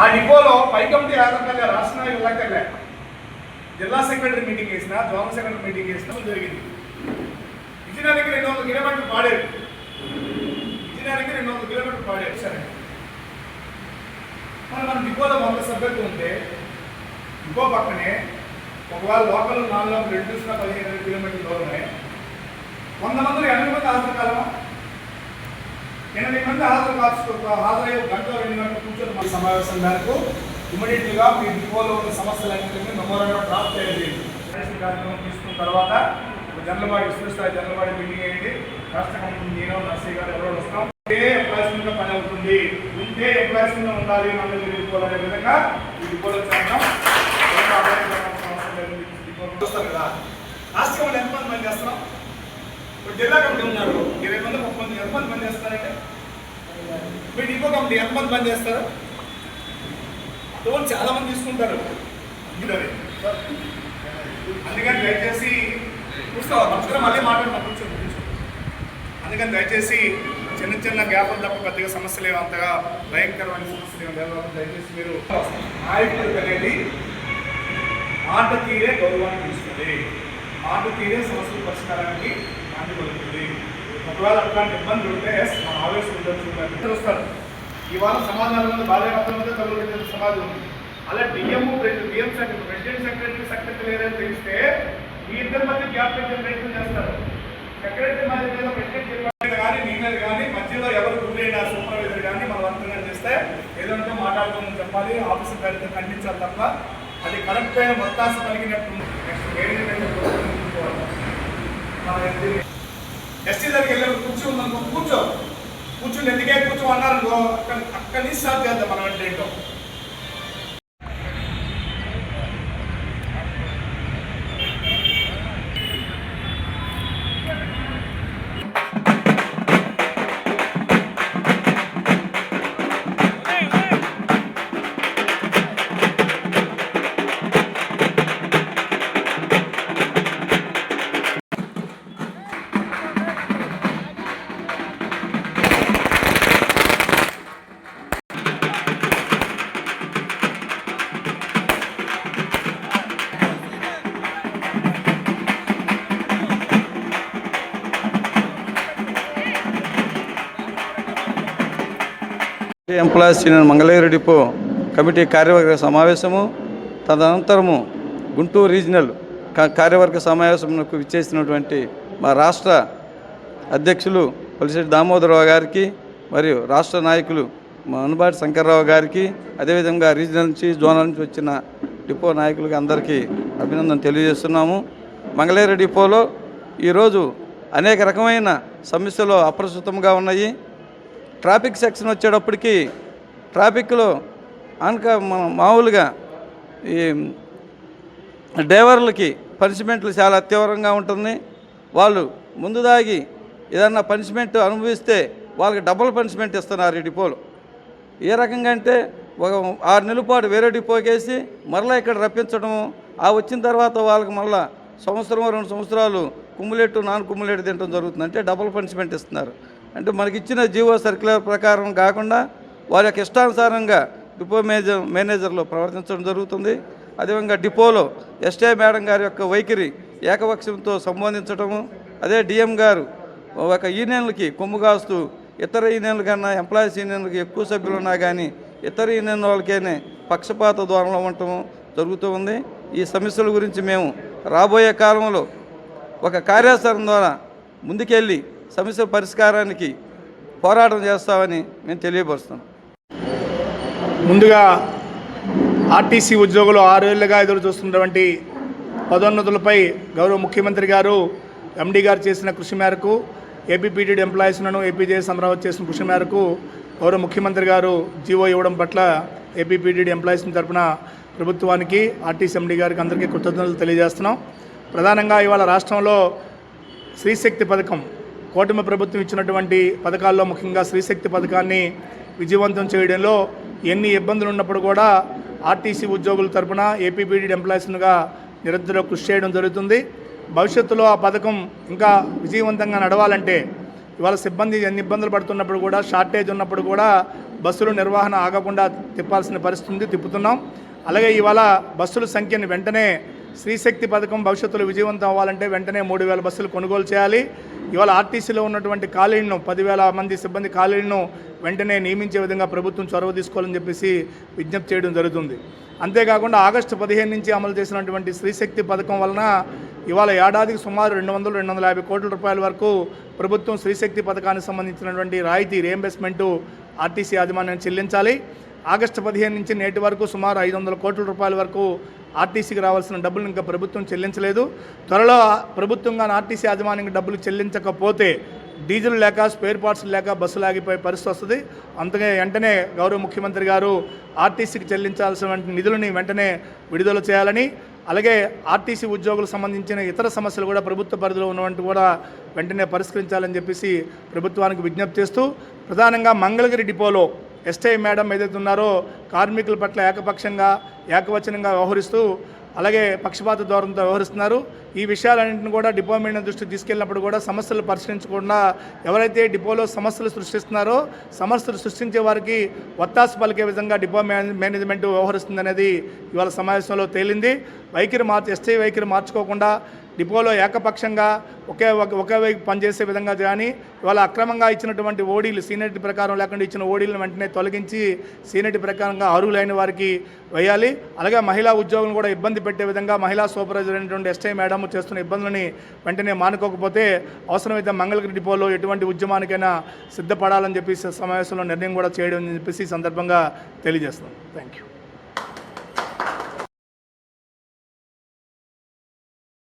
ఆ డిపోలో పై కమిటీ ఆధారంగా రాష్ట్ర నాయకులు జిల్లా సెక్రటరీ మీటింగ్ వేసిన జోనల్ సెక్రటరీ మీటింగ్ వేసిన జరిగింది. ఇంజనీరింగ్ రెండు వందల కిలోమీటర్లు పాడేది ఇంజనీరింగ్ రెండు వందల కిలోమీటర్లు పాడేది సరే. మరి మన డిపోలో వంద సభ్యులు ఉంటే డిపో పక్కనే ఒకవేళ లోకల్ నాలుగు రెండు చూసినా పదిహేను ఇరవై కిలోమీటర్ల దూరమే. వంద మందిలో ఎనభై మంది హాజరు కాలమా ఎనభై మంది హాజరు కాచుకో హాజరయ్యే గంట రెండు గంటలు కూర్చొని మన సమావేశం మేరకు ఇమీడియట్గా మీ డిపోలో ఉన్న సమస్యలన్నింటినీ మెమోరాండం డ్రాఫ్ట్ చేయండి. రేషన్ కార్యక్రమం తీసుకున్న తర్వాత ఒక జనరల్వాడి విస్తృత మీటింగ్ అయ్యింది రాష్ట్ర కమిటీ నేను నర్సీ గారు ఎవరో వస్తాం. ఉంటే ఎంప్లాయీస్ మీద పని అవుతుంది. ఉంటే ఎంప్లాయీస్ మీద ఉండాలి మనం డిపోలనే విధంగా ఈ డిపోలో చేద్దాం చూస్తారు కదా. రాష్ట్ర ఎంతమంది పని చేస్తున్నాం? జిల్లా కమిటీ ఉన్నారు. ఇరవై మంది ముప్పై మంది ఎంతమంది పని చేస్తారంటే మీ డిపో కమిటీ ఎంతమంది పని చేస్తారు లోన్ చాలా మంది తీసుకుంటారు. అందుకని దయచేసి చూస్తావా మనుషులు మళ్ళీ మాట్లాడమా అందుకని దయచేసి చిన్న చిన్న గ్యాప్లు తప్ప పెద్దగా సమస్యలు ఏమి అంతగా భయంకరమైన సమస్యలు ఏమి లేవు దయచేసి మీరు నాయకులకు అనేది మాట తీరే గౌరవాన్ని తీసుకుంది మాట తీరే సమస్యల పరిష్కారానికి ఒకవేళ అట్లాంటి ఇబ్బందులు ఉంటే ఎస్ మన ఆవేశం ఉండొచ్చు చూస్తారు ఇవాళ సమాధానం ఉంది భార్య భర్తలతో తగులు సమాధి ఉంది. అలా DM DM secretary president secretary secretary లేదని తెలిస్తే మీ ఇద్దరి మధ్య గ్యాప్ పెట్టే ప్రయత్నం చేస్తారు. సెక్రటరీ మధ్య మీద ప్రెసిడెంట్ చెప్పాలి కానీ మీ మీద కానీ మధ్యలో ఎవరు గురైనా సూపర్వైజర్ కానీ మనం వంతంగా చేస్తే ఏదంటే మాట్లాడుకోమని చెప్పాలి ఆఫీసర్ గారితో ఖండించాలి తప్ప అది కరెక్ట్ అయిన మొత్తాస కలిగినట్టు నెక్స్ట్ ఎస్టీ దగ్గరికి వెళ్ళి కూర్చో ఉందనుకో కూర్చో. కూర్చుని ఎందుకే కూర్చో అన్నారనుకో అక్కడ అక్కడి నుంచి స్టార్ట్ చేద్దాం మనం అంటే ఏంటో. Employees union Mangalagiri depot committee కార్యవర్గ సమావేశము తదనంతరము గుంటూరు రీజనల్ కార్యవర్గ సమావేశంకు విచ్చేసినటువంటి మా రాష్ట్ర అధ్యక్షులు పొలిశెట్టి దామోదరరావు గారికి మరియు రాష్ట్ర నాయకులు మా అనుబాటి శంకర్రావు గారికి అదేవిధంగా రీజనల్ నుంచి జోనల్ నుంచి వచ్చిన డిపో నాయకులకి అందరికీ అభినందన తెలియజేస్తున్నాము. మంగళగిరి డిపోలో ఈరోజు అనేక రకమైన సమస్యలు అప్రస్తుతంగా ఉన్నాయి. ట్రాఫిక్ సెక్షన్ వచ్చేటప్పటికి ట్రాఫిక్లో అనక మనం మామూలుగా ఈ డ్రైవర్లకి పనిష్మెంట్లు చాలా తీవ్రంగా ఉంటుంది. వాళ్ళు ముందు దాగి ఏదన్నా పనిష్మెంట్ అనుభవిస్తే వాళ్ళకి డబుల్ పనిష్మెంట్ ఇస్తున్నారు ఈ డిపోలో. ఏ రకంగా అంటే ఒక ఆరు నెలల పాటు వేరే డిపోకేసి మరలా ఇక్కడ రప్పించడము ఆ వచ్చిన తర్వాత వాళ్ళకి మళ్ళా సంవత్సరం రెండు సంవత్సరాలు కుమ్ములెట్టు నాన్ కుమ్ములెట్టు తినడం జరుగుతుంది అంటే డబుల్ పనిష్మెంట్ ఇస్తున్నారు. అంటే మనకి ఇచ్చిన జీవో సర్క్యులర్ ప్రకారం కాకుండా వారి యొక్క ఇష్టానుసారంగా డిపో మేనేజర్ మేనేజర్లు ప్రవర్తించడం జరుగుతుంది. అదేవిధంగా డిపోలో ఎస్టే మేడం గారి యొక్క వైఖరి ఏకపక్షంతో సంబోధించడము అదే డిఎం గారు ఒక యూనియన్లకి కొమ్ము కాస్తూ ఇతర యూనియన్ల కన్నా ఎంప్లాయీస్ యూనియన్లకి ఎక్కువ సభ్యులు ఉన్నా కానీ ఇతర యూనియన్ వాళ్ళకైనా పక్షపాత ధోరణిలో ఉండటం జరుగుతూ ఉంది. ఈ సమస్యల గురించి మేము రాబోయే కాలంలో ఒక కార్యాచరణ ద్వారా ముందుకెళ్ళి సమస్య పరిష్కారానికి పోరాటం చేస్తామని మేము తెలియపరుస్తున్నాం. ముందుగా ఆర్టీసీ ఉద్యోగులు ఆరేళ్ళుగా ఎదురు చూస్తున్నటువంటి పదోన్నతులపై గౌరవ ముఖ్యమంత్రి గారు ఎండీ గారు చేసిన కృషి మేరకు ఏపీపీటీడీ ఎంప్లాయీస్లను ఏపీజేఎస్ అమరావతి చేసిన కృషి మేరకు గౌరవ ముఖ్యమంత్రి గారు జీవో ఇవ్వడం పట్ల ఏపీపీటీడీ ఎంప్లాయీస్ తరఫున ప్రభుత్వానికి ఆర్టీసీ ఎండీ గారికి అందరికీ కృతజ్ఞతలు తెలియజేస్తున్నాం. ప్రధానంగా ఇవాళ రాష్ట్రంలో శ్రీశక్తి పథకం కూటమి ప్రభుత్వం ఇచ్చినటువంటి పథకాల్లో ముఖ్యంగా శ్రీశక్తి పథకాన్ని విజయవంతం చేయడంలో ఎన్ని ఇబ్బందులు ఉన్నప్పుడు కూడా ఆర్టీసీ ఉద్యోగుల తరపున ఏపీపీడీ ఎంప్లాయీస్గా నిరంతరం కృషి చేయడం జరుగుతుంది. భవిష్యత్తులో ఆ పథకం ఇంకా విజయవంతంగా నడవాలంటే ఇవాళ సిబ్బంది ఎన్ని ఇబ్బందులు పడుతున్నప్పుడు కూడా షార్టేజ్ ఉన్నప్పుడు కూడా బస్సులు నిర్వహణ ఆగకుండా తిప్పాల్సిన పరిస్థితి ఉంది తిప్పుతున్నాం. అలాగే ఇవాళ బస్సుల సంఖ్యను వెంటనే శ్రీశక్తి పథకం భవిష్యత్తులో విజయవంతం అవ్వాలంటే వెంటనే మూడు వేల బస్సులు కొనుగోలు చేయాలి. ఇవాళ ఆర్టీసీలో ఉన్నటువంటి ఖాళీలను పదివేల మంది సిబ్బంది ఖాళీలను వెంటనే నియమించే విధంగా ప్రభుత్వం చొరవ తీసుకోవాలని చెప్పేసి విజ్ఞప్తి చేయడం జరుగుతుంది. అంతేకాకుండా ఆగస్టు పదిహేను నుంచి అమలు చేసినటువంటి శ్రీశక్తి పథకం వలన ఇవాళ ఏడాదికి సుమారు రెండు వందలు రెండు వందల యాభై కోట్ల రూపాయల వరకు ప్రభుత్వం శ్రీశక్తి పథకానికి సంబంధించినటువంటి రాయితీ రియంబర్స్మెంటు ఆర్టీసీ యాజమాన్యం చెల్లించాలి. ఆగస్టు పదిహేను నుంచి నేటి వరకు సుమారు ఐదు వందల కోట్ల రూపాయల వరకు ఆర్టీసీకి రావాల్సిన డబ్బులు ఇంకా ప్రభుత్వం చెల్లించలేదు. త్వరలో ప్రభుత్వంగా ఆర్టీసీ యాజమాన్యం డబ్బులు చెల్లించకపోతే డీజిల్ లేక స్పేర్ పార్ట్స్ లేక బస్సులు ఆగిపోయే పరిస్థితి వస్తుంది. అంతగా వెంటనే గౌరవ ముఖ్యమంత్రి గారు ఆర్టీసీకి చెల్లించాల్సిన నిధులని వెంటనే విడుదల చేయాలని అలాగే ఆర్టీసీ ఉద్యోగులకు సంబంధించిన ఇతర సమస్యలు కూడా ప్రభుత్వ పరిధిలో ఉన్నవంటి కూడా వెంటనే పరిష్కరించాలని చెప్పేసి ప్రభుత్వానికి విజ్ఞప్తి చేస్తూ ప్రధానంగా మంగళగిరి డిపోలో ఎస్ఐ మేడం ఏదైతే ఉన్నారో కార్మికుల పట్ల ఏకపక్షంగా ఏకవచనంగా వ్యవహరిస్తూ అలాగే పక్షపాత ధోరణితో వ్యవహరిస్తున్నారు. ఈ విషయాలన్నింటిని కూడా డిపో మేడం దృష్టికి తీసుకెళ్ళినప్పుడు కూడా సమస్యలు పరిశీలించకుండా ఎవరైతే డిపోలో సమస్యలు సృష్టిస్తున్నారో సమస్యలు సృష్టించే వారికి ఒత్తాసు పలికే విధంగా డిపో మేనే- మేనేజ్మెంట్ వ్యవహరిస్తుందనేది ఇవాళ సమావేశంలో తేలింది. వైఖరి మార్చి ఎస్టీ వైఖరి మార్చుకోకుండా డిపోలో ఏకపక్షంగా ఒకే ఒక ఒకే వైపు పనిచేసే విధంగా కానీ ఇవాళ అక్రమంగా ఇచ్చినటువంటి ఓడీలు సీనియరిటీ ప్రకారం లేకుండా ఇచ్చిన ఓడీలను వెంటనే తొలగించి సీనియరిటీ ప్రకారంగా అర్హులైన వారికి వేయాలి. అలాగే మహిళా ఉద్యోగులను కూడా ఇబ్బంది పెట్టే విధంగా మహిళా సూపర్వైజర్ అయినటువంటి ఎస్ఐ మేడం చేస్తున్న ఇబ్బందులని వెంటనే మానుకోకపోతే అవసరమైతే మంగళగిరి డిపోలో ఎటువంటి ఉద్యమానికైనా సిద్ధపడాలని చెప్పి సమావేశంలో నిర్ణయం కూడా చేయడం అని చెప్పేసి ఈ సందర్భంగా తెలియజేస్తున్నాం. Thank you